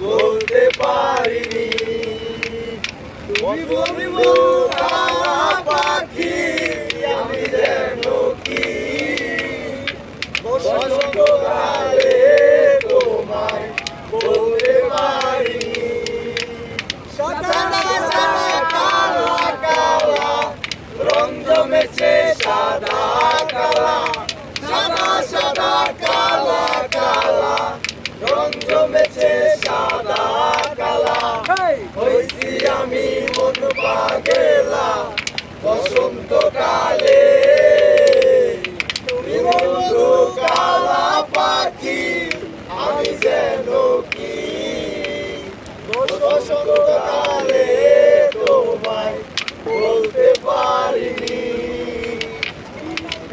বলতে পারিনি জমেছে সাদা কালা। হইছি আমি মন পাগেলা বসন্তকালে তুমি বন্ধু কালা পাখি। আমি যেন কি? বসন্তকালে